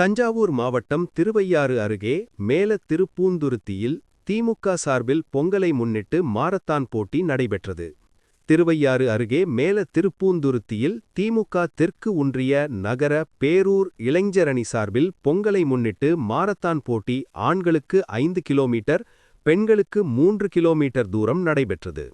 தஞ்சாவூர் மாவட்டம் திருவையாறு அருகே மேல திருப்பூந்துருத்தியில் திமுக சார்பில் பொங்கலை முன்னிட்டு மாரத்தான் போட்டி நடைபெற்றது. திருவையாறு அருகே மேல திருப்பூந்துருத்தியில் திமுக தெற்கு ஒன்றிய நகர பேரூர் இளைஞரணி சார்பில் பொங்கலை முன்னிட்டு மாரத்தான் போட்டி ஆண்களுக்கு ஐந்து கிலோமீட்டர் பெண்களுக்கு மூன்று கிலோமீட்டர் தூரம் நடைபெற்றது.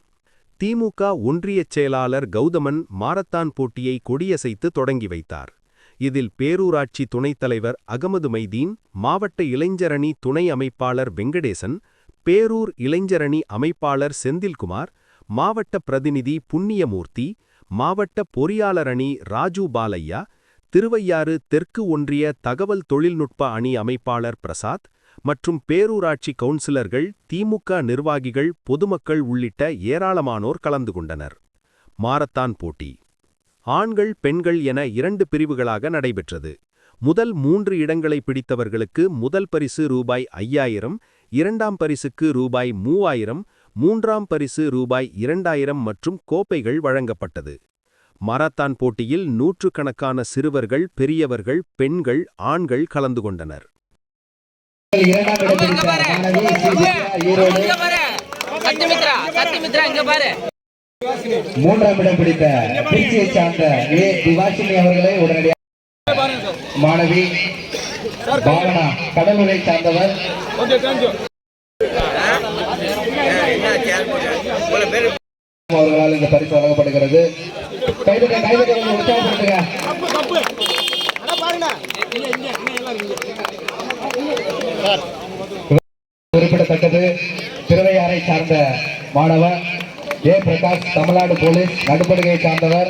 திமுக ஒன்றியச் செயலாளர் கௌதமன் மாரத்தான் போட்டியை கொடியசைத்து தொடங்கி வைத்தார். இதில் பேரூராட்சி துணைத் தலைவர் அகமது மைதீன் மாவட்ட இளைஞரணி துணை அமைப்பாளர் வெங்கடேசன் பேரூர் இளைஞரணி அமைப்பாளர் செந்தில்குமார் மாவட்ட பிரதிநிதி புண்ணியமூர்த்தி மாவட்ட பொறியாளர் அணி ராஜு பாலையா திருவையாறு தெற்கு ஒன்றிய தகவல் தொழில்நுட்ப அணி அமைப்பாளர் பிரசாத் மற்றும் பேரூராட்சி கவுன்சிலர்கள் திமுக நிர்வாகிகள் பொதுமக்கள் உள்ளிட்ட ஏராளமானோர் கலந்து கொண்டனர். மாரத்தான் போட்டி ஆண்கள் பெண்கள் என இரண்டு பிரிவுகளாக நடைபெற்றது. முதல் மூன்று இடங்களை பிடித்தவர்களுக்கு முதல் பரிசு ரூபாய் ஐயாயிரம் இரண்டாம் பரிசுக்கு ரூபாய் மூவாயிரம் மூன்றாம் பரிசு ரூபாய் இரண்டாயிரம் மற்றும் கோப்பைகள் வழங்கப்பட்டது. மராத்தான் போட்டியில் நூற்றுக்கணக்கான சிறுவர்கள் பெரியவர்கள் பெண்கள் ஆண்கள் கலந்து கொண்டனர். மூன்றாம் இடம் பிடித்த திருச்சியை சார்ந்த ஏ திவாசினி அவர்களை உடனடியாக மாணவி பாவனா கடலூரை சார்ந்தவர். அவர்களால் இந்த பரிசு வழங்கப்படுகிறது. கைது கைதட்ட உற்சாகப்படுத்துங்க. குறிப்பிடத்தக்கது. திருவையாரை சார்ந்த மாணவர். ஜெயபிரகாஷ் பிரகாஷ் தமிழ்நாடு போலீஸ் நடுப்படுகை சார்ந்தவர்.